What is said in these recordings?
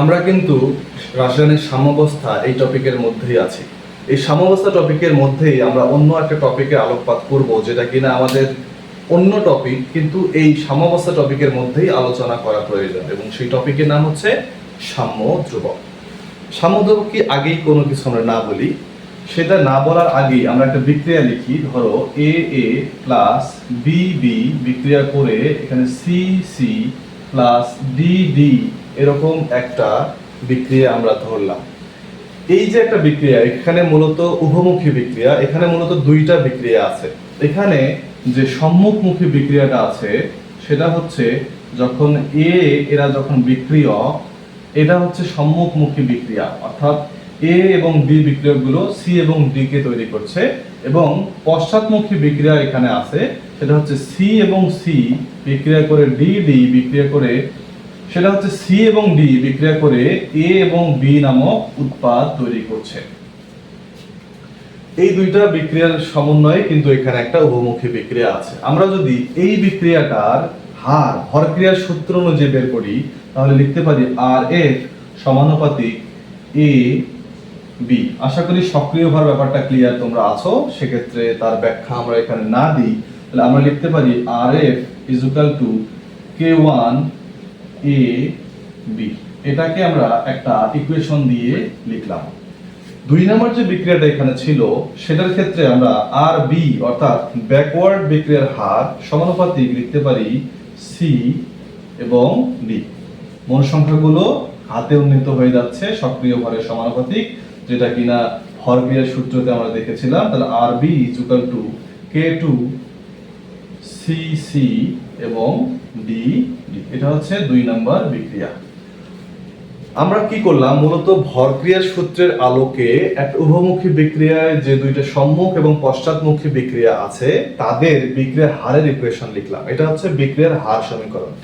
আমরা কিন্তু রাসায়নিক সাম্যাবস্থা এই টপিকের মধ্যেই আছি। এই সাম্যাবস্থা টপিকের মধ্যেই আমরা অন্য একটা টপিকে আলোকপাত করব, যেটা কিনা আমাদের অন্য টপিক, কিন্তু এই সাম্যাবস্থা টপিকের মধ্যেই আলোচনা করা প্রয়োজন এবং সেই টপিকের নাম হচ্ছে সাম্য ধ্রুবক সাম্য ধ্রুবক কি আগেই কোনো কিছু আমরা না বলি, সেটা না বলার আগেই আমরা একটা বিক্রিয়া লিখি, ধরো A A plus B B বিক্রিয়া করে এখানে C C plus D D এরকম একটা বিক্রিয়া আমরা ধরলাম। এই যে একটা বিক্রিয়া, এখানে মূলত উভমুখী বিক্রিয়া, এখানে মূলত দুইটা বিক্রিয়া আছে। এখানে যে সম্মুখমুখী বিক্রিয়াটা আছে, সেটা হচ্ছে যখন এ, এরা যখন বিক্রিয়ক এটা হচ্ছে সম্মুখমুখী বিক্রিয়া। অর্থাৎ এ এবং বি বিক্রিয়কগুলো সি এবং ডি কে তৈরি করছে এবং পশ্চাৎমুখী বিক্রিয়া এখানে আছে, সেটা হচ্ছে সি এবং সি বিক্রিয়া করে ডি ডি বিক্রিয়া করে সেটা হচ্ছে সি এবং ডি বিক্রিয়া করে এ এবং বি নামক উৎপাদ তৈরি করছে। এই দুইটা বিক্রিয়ার সমন্বয়ে কিন্তু এখানে একটা উভমুখী বিক্রিয়া আছে। আমরা যদি এই বিক্রিয়াটার হার হরক্রিয়ার সূত্র অনুযায়ী বের করি, তাহলে লিখতে পারি আর এফ সমানুপাতিক এ বি আশা করি সক্রিয় ভার ব্যাপারটা ক্লিয়ার তোমরা আছো, সেক্ষেত্রে তার ব্যাখ্যা আমরা এখানে না দিই। তাহলে আমরা লিখতে পারি R F equal to K one A B এটাকে আমরা একটা ইকুয়েশন দিয়ে লিখলাম। দুই নম্বর যে বিক্রিয়াটা এখানে ছিল, সেটার ক্ষেত্রে আমরা আর বি অর্থাৎ ব্যাকওয়ার্ড বিক্রিয়ার হার সমানুপাতিক লিখতে পারি সি এবং ডি মূল সংখ্যাগুলো হাতে উন্নীত হয়ে যাচ্ছে, সক্রিয় ভরের সমানুপাতিক, যেটা কিনা ভর ক্রিয়ার সূত্রতে আমরা দেখেছিলাম। তাহলে R B equal to K two C C এবং ডি এটা হচ্ছে দুই নম্বর বিক্রিয়া। আমরা কি করলাম? মূলত সূত্রের আলোকে একটা উভমুখী বিক্রিয়ায় যে দুইটা সম্মুখ এবং পশ্চাৎমুখী বিক্রিয়া আছে, তাদের বিক্রিয়ার হারের ইকুয়েশন লিখলাম। এটা হচ্ছে বিক্রিয়ার হার সমীকরণ।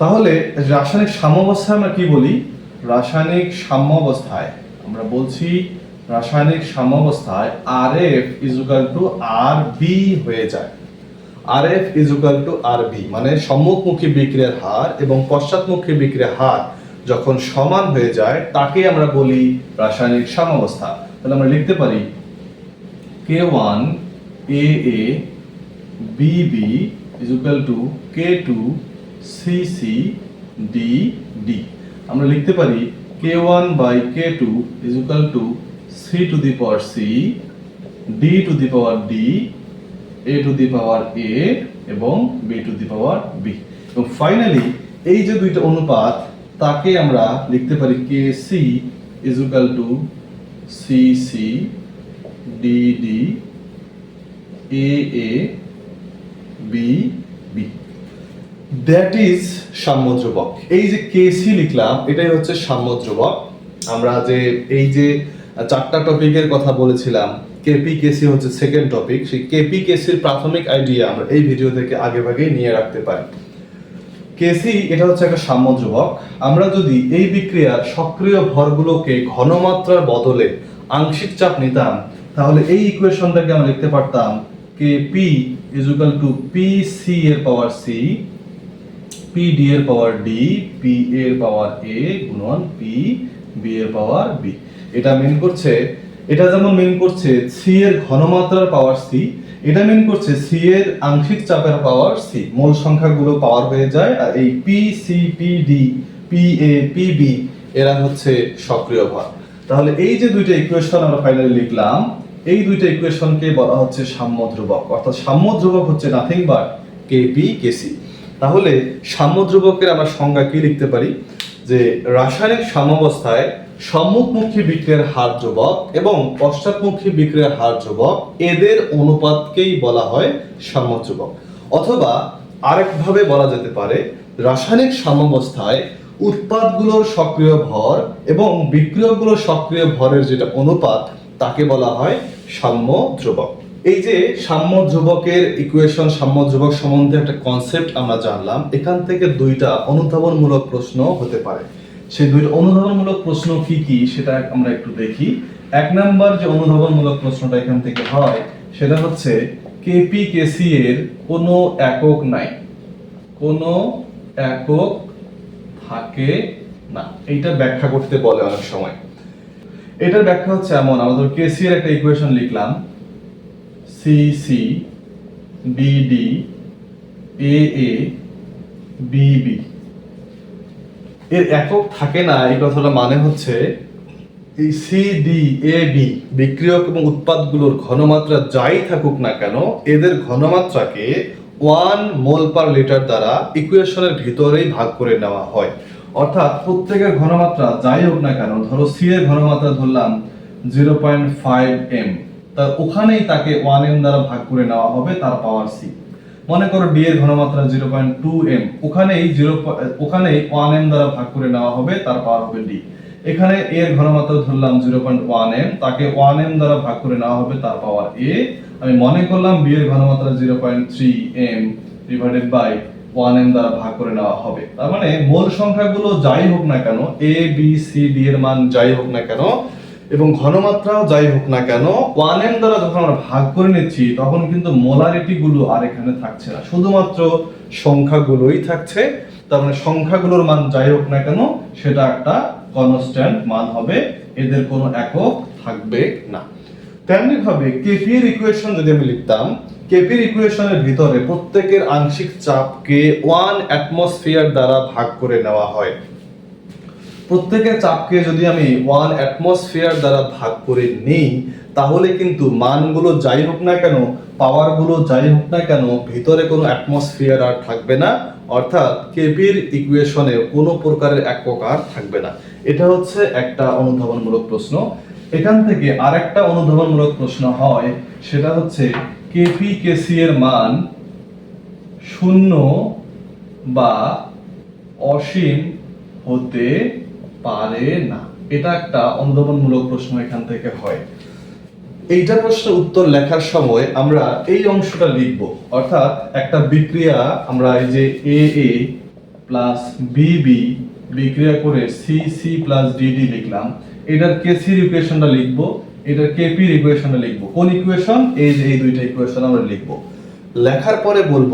তাহলে রাসায়নিক সাম্যাবস্থায় আমরা কি বলি? রাসায়নিক সাম্যাবস্থায়, আমরা বলছি রাসায়নিক সাম্যাবস্থায় R F equal to R B হয়ে যায়। R F equal to R B মানে সম্মুখমুখী বিক্রিয়ার হার এবং পশ্চাৎমুখী বিক্রিয়ার হার যখন সমান হয়ে যায়, তাকে আমরা বলি রাসায়নিক সাম্যাবস্থা। তাহলে আমরা লিখতে পারি K one A A B B equal to K two C C D D আমরা লিখতে পারি K one by K two equal to C to the power C D to the power D A to the power A এবং B to the power B এবং finally এই যে দুইটা অনুপাত, তাকে আমরা লিখতে পারি K C equal to C C D D A A B B that is সাম্য ধ্রুবক এই যে কেসি লিখলাম, এটাই হচ্ছে সাম্য ধ্রুবক আমরা যে এই যে চারটা টপিকের কথা বলেছিলাম কেপি কেসি হচ্ছে সেকেন্ড টপিক সেই কেপি কেসির প্রাথমিক আইডিয়া আমরা এই ভিডিও থেকে আগে ভাগে নিয়ে রাখতে পারি। কেসি এটা হচ্ছে একটা সাম্য আমরা যদি এই বিক্রিয়ার সক্রিয় ভরগুলোকে ঘনমাত্রার বদলে আংশিক চাপ নিতাম, তাহলে এই ইকুয়েশনটাকে আমরা লিখতে পারতাম K P equal to P C এর পাওয়ার সি পি ডি এর পাওয়ার ডি পি এর পাওয়ার এ গুণন পি বি এর পাওয়ার বি এটা মেন করছে এটা যেমন মেন করছে সি এর ঘনমাত্রার পাওয়ার সি এটা মেন করছে সি এর আংশিক চাপের পাওয়ার সি মূল সংখ্যাগুলো পাওয়ার হয়ে যায় আর এই P C P D P A P B এরা হচ্ছে সক্রিয় ভর তাহলে এই যে দুইটা ইকুয়েশন আমরা ফাইনালি লিখলাম, এই দুইটা ইকুয়েশনকে বলা হচ্ছে সাম্য ধ্রুবক। অর্থাৎ সাম্য ধ্রুবক হচ্ছে nothing but K P K C তাহলে সাম্য ধ্রুবকের আমরা সংজ্ঞা কি লিখতে পারি? যে রাসায়নিক সাম্যাবস্থায় সম্মুখমুখী বিক্রিয়ার হার ধ্রুবক এবং পশ্চাৎমুখী বিক্রিয়ার হার ধ্রুবক এদের অনুপাতকেই বলা হয় সাম্য ধ্রুবক অথবা আরেকভাবে বলা যেতে পারে, রাসায়নিক সাম্যাবস্থায় উৎপাদগুলোর সক্রিয় ভর এবং বিক্রিয়কগুলোর সক্রিয় ভরের যেটা অনুপাত, তাকে বলা হয় সাম্য ধ্রুবক এই যে সাম্য ধ্রুবকের ইকুয়েশন সাম্য ধ্রুবক সম্বন্ধে একটা কনসেপ্ট আমরা জানলাম, এখান থেকে দুইটা অনুধাবনমূলক প্রশ্ন হতে পারে। সেই দুইটা অনুধাবনমূলক প্রশ্ন কি কি সেটা আমরা একটু দেখি। এক নাম্বার যে অনুধাবনমূলক প্রশ্নটা এখান থেকে হয়, সেটা হচ্ছে কেপি কেসি এর কোনো একক নাই। কোনো একক থাকে না। এইটা ব্যাখ্যা করতে বলে অনেক সময়। এটার ব্যাখ্যা হচ্ছে এমন, আমাদের কেসি এর একটা ইকুয়েশন লিখলাম। C C B D A A B B এর একক থাকে না, এই কথাটা মানে হচ্ছে এই সি ডি এ বি বিক্রিয়ক এবং উৎপাদগুলোর ঘনমাত্রা যাই থাকুক না কেন, এদের ঘনমাত্রাকে ওয়ান মোল পার লিটার দ্বারা ইকুয়েশনের ভিতরেই ভাগ করে নেওয়া হয়। অর্থাৎ প্রত্যেকের ঘনমাত্রা যাই হোক না কেন, ধরো সি এর ঘনমাত্রা ধরলাম জিরো পয়েন্ট ফাইভ এম তা ওখানেই তাকে ওয়ান এম দ্বারা ভাগ করে নেওয়া হবে, তার পাওয়ার সি মনে করো ডি এর ঘনমাত্রা জিরো পয়েন্ট টু এম ওখানেই জিরো ওখানেই ওয়ান এম দ্বারা ভাগ করে নেওয়া হবে, তার পাওয়ার হবে ডি এখানে এর ঘনমাত্রা ধরলাম জিরো পয়েন্ট ওয়ান এম তাকে ওয়ান এম দ্বারা ভাগ করে নেওয়া হবে, তার পাওয়ার এ আমি মনে করলাম বি এর ঘনমাত্রা zero point three M divided by one M দ্বারা ভাগ করে নেওয়া হবে। তার মানে মোল সংখ্যাগুলো যাই হোক না কেন এ বি সি ডি এর মান যাই হোক না কেন এবং ঘনমাত্রাও যাই হোক না কেন ওয়ান এম দ্বারা যখন আমরা ভাগ করে নিচ্ছি, তখন কিন্তু মোলারিটি গুলো আর এখানে থাকছে না। শুধুমাত্র সংখ্যাগুলোই থাকছে, তার মানে সংখ্যাগুলোর মান যাই হোক না কেন, সেটা একটা কনস্ট্যান্ট মান হবে, এদের কোনো একক থাকবে না। তেমনি ভাবে কেপি এর ইকুয়েশন যদি আমি লিখতাম কেপির ইকুয়েশনের ভিতরে প্রত্যেকের আংশিক চাপকে ওয়ান অ্যাটমসফিয়ার দ্বারা ভাগ করে নেওয়া হয়। প্রত্যেকের চাপকে যদি আমি ওয়ান অ্যাটমসফিয়ার দ্বারা ভাগ করে নেই, তাহলে কিন্তু মানগুলো যাই হোক না কেন পাওয়ারগুলো যাই হোক না কেন, ভিতরে কোনো অ্যাটমসফিয়ার আর থাকবে না। অর্থাৎ কেপির ইকুয়েশনে কোনো প্রকারের এক প্রকার থাকবে না। এটা হচ্ছে একটা অনুধাবনমূলক প্রশ্ন। এখান থেকে আরেকটা অনুধাবনমূলক প্রশ্ন হয়, সেটা হচ্ছে কেপি কেসি এর মান শূন্য বা অসীম হতে পারে না। এটা একটা অনুধাবনমূলক প্রশ্ন এখান থেকে হয়। এইটা প্রশ্নের উত্তর লেখার সময় আমরা এই অংশটা লিখব। অর্থাৎ একটা বিক্রিয়া আমরা এই যে A A plus B B বিক্রিয়া করে সি সি প্লাস ডিডি লিখলাম। এটার কেসির ইকুয়েশনটা লিখব, এটার কেপির ইকুয়েশনটা লিখব। কোন ইকুয়েশন এই যে, এই দুইটা ইকুয়েশন আমরা লিখব। লেখার পরে বলব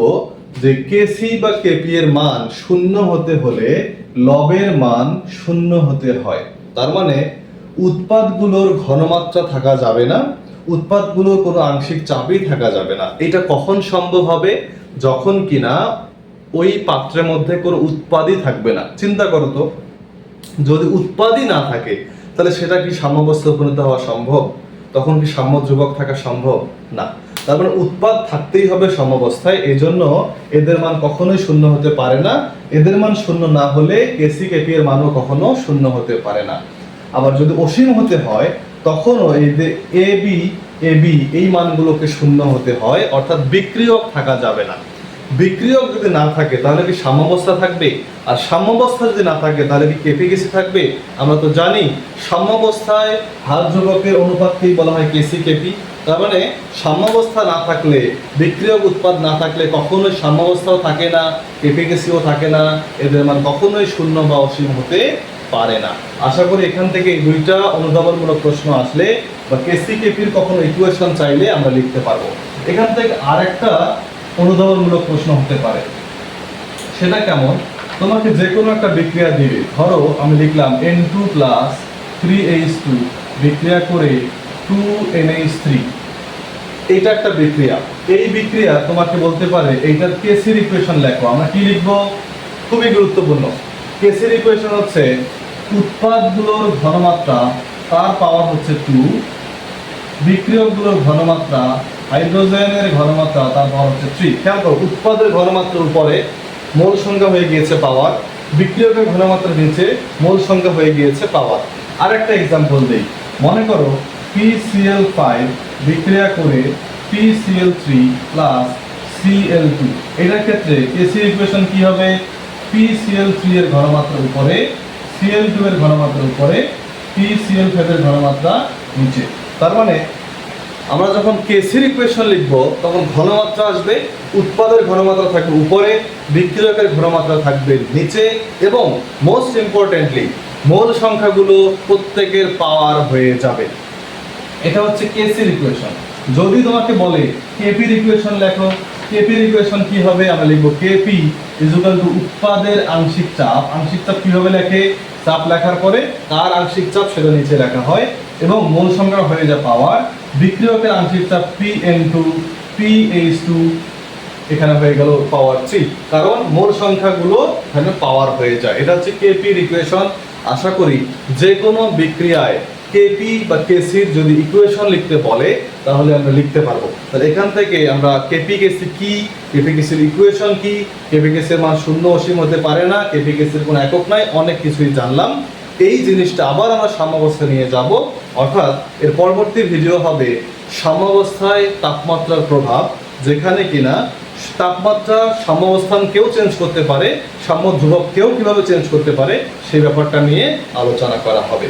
যে কেসি বা কেপি এর মান শূন্য হতে হলে লবের মান শূন্য হতে হয়। তার মানে উৎপাদগুলোর ঘনমাত্রা থাকা যাবে না, উৎপাদগুলোর কোনো আংশিক চাপই থাকা যাবে না। এটা কখন সম্ভব হবে? যখন কিনা ওই পাত্রের মধ্যে কোনো উৎপাদই থাকবে না। চিন্তা করো তো, যদি উৎপাদই না থাকে, তাহলে সেটা কি সাম্যাবস্থা উপনীত হওয়া সম্ভব? তখন কি সাম্য ধ্রুবক থাকা সম্ভব? না। তার মানে উৎপাদ থাকতেই হবে সমবস্থায় এই জন্য এদের মান কখনোই শূন্য হতে পারে না। এদের মান শূন্য না হলে কেসি কেপি এর মানও কখনো শূন্য হতে পারে না। আবার যদি অসীম হতে হয়, তখনও এই যে এ বি এ বি এই মানগুলোকে শূন্য হতে হয়, অর্থাৎ বিক্রিয়ক থাকা যাবে না। বিক্রিয়ক যদি না থাকে, তাহলে কি সাম্যাবস্থা থাকবে? আর সাম্যাবস্থা যদি না থাকে, তাহলে কি কেপি কেসি থাকবে? আমরা তো জানি, সাম্যাবস্থায় হার ধ্রুবকের অনুপাতকেই বলা হয় কেসি কেপি তার মানে সাম্যাবস্থা না থাকলে, বিক্রিয়ক উৎপাদ না থাকলে কখনোই সাম্যাবস্থাও থাকে না কেপি কেসিও থাকে না, এদের মান কখনোই শূন্য বা অসীম হতে পারে না। আশা করি এখান থেকে এই দুইটা অনুধাবনমূলক প্রশ্ন আসলে, বা কেসি কেপির কখনো ইকুয়েশন চাইলে আমরা লিখতে পারব। এখান থেকে আরেকটা অনুধাবনমূলক প্রশ্ন হতে পারে। সেটা কেমন? তোমাকে যে কোনো একটা বিক্রিয়া দিবে ধরো আমি লিখলাম N two plus three H two বিক্রিয়া করে টু এন এইচ থ্রি এইটা একটা বিক্রিয়া। এই বিক্রিয়া তোমাকে বলতে পারে এইটার কেসির ইকুয়েশন লেখো, আমরা কি লিখব? খুবই গুরুত্বপূর্ণ। কেসির ইকুয়েশন হচ্ছে, উৎপাদগুলোর ঘনমাত্রা তার পাওয়ার হচ্ছে টু বিক্রিয়কগুলোর ঘনমাত্রা হাইড্রোজেনের ঘনমাত্রা তার পাওয়ার হচ্ছে থ্রি খেয়াল করো, উৎপাদের ঘনমাত্রার উপরে মোল সংখ্যা হয়ে গিয়েছে পাওয়ার বিক্রিয়কের ঘনমাত্রা নিচে মোল সংখ্যা হয়ে গিয়েছে পাওয়ার আরেকটা এক্সাম্পল দিই। মনে করো পিসিএল ফাইভ বিক্রিয়া করে P C L three plus C L two এটার ক্ষেত্রে এসি ইকুয়েশন কি হবে? পিসিএল এর ঘনমাত্রার উপরে সিএল টু এর ঘনমাত্রার উপরে পিসিএল ফাইভ এর ঘনমাত্রা নিচে। তার মানে আমরা যখন কেসির ইকুয়েশন লিখব, তখন ঘনমাত্রা আসবে, উৎপাদের ঘনমাত্রা থাকবে উপরে, বিক্রিয়কের ঘনমাত্রা থাকবে নিচে, এবং মোস্ট ইম্পর্টেন্টলি মোল সংখ্যাগুলো প্রত্যেকের পাওয়ার হয়ে যাবে। এটা হচ্ছে কেসির ইকুয়েশন যদি তোমাকে বলে কেপির ইকুয়েশন লেখো কেপির ইকুয়েশন কি হবে? আমরা লিখব K P is equal to উৎপাদের আংশিক চাপ। আংশিক চাপ কীভাবে লেখে? চাপ লেখার পরে তার আংশিক চাপ সেটা নিচে লেখা হয় এবং মূল সংখ্যা হয়ে যায় পাওয়ার। বিক্রিয়কের আংশিক চাপ P N two P H two এখানে হয়ে গেল পাওয়ার থ্রি কারণ মূল সংখ্যাগুলো এখানে পাওয়ার হয়ে যায়। এটা হচ্ছে কেপি ইকুয়েশন আশা করি যে কোনো বিক্রিয়ায় কেপি বা কেসির যদি ইকুয়েশন লিখতে বলে, তাহলে আমরা লিখতে পারব। তাহলে এখান থেকে আমরা কেপি কেসি কি? কেপি কেসির ইকুয়েশন কি? কেপি কেসির মান শূন্য, অসীম হতে পারে না। কেপি কেসির কোনো একক নাই। অনেক কিছুই জানলাম। এই জিনিসটা আবার আমরা সাম্যাবস্থা নিয়ে যাব। অর্থাৎ এর পরবর্তী ভিডিও হবে সাম্যাবস্থায় তাপমাত্রার প্রভাব, যেখানে কিনা তাপমাত্রা সাম্যাবস্থান কেউ চেঞ্জ করতে পারে, সাম্য ধ্রুবক কেউ কীভাবে চেঞ্জ করতে পারে, সেই ব্যাপারটা নিয়ে আলোচনা করা হবে।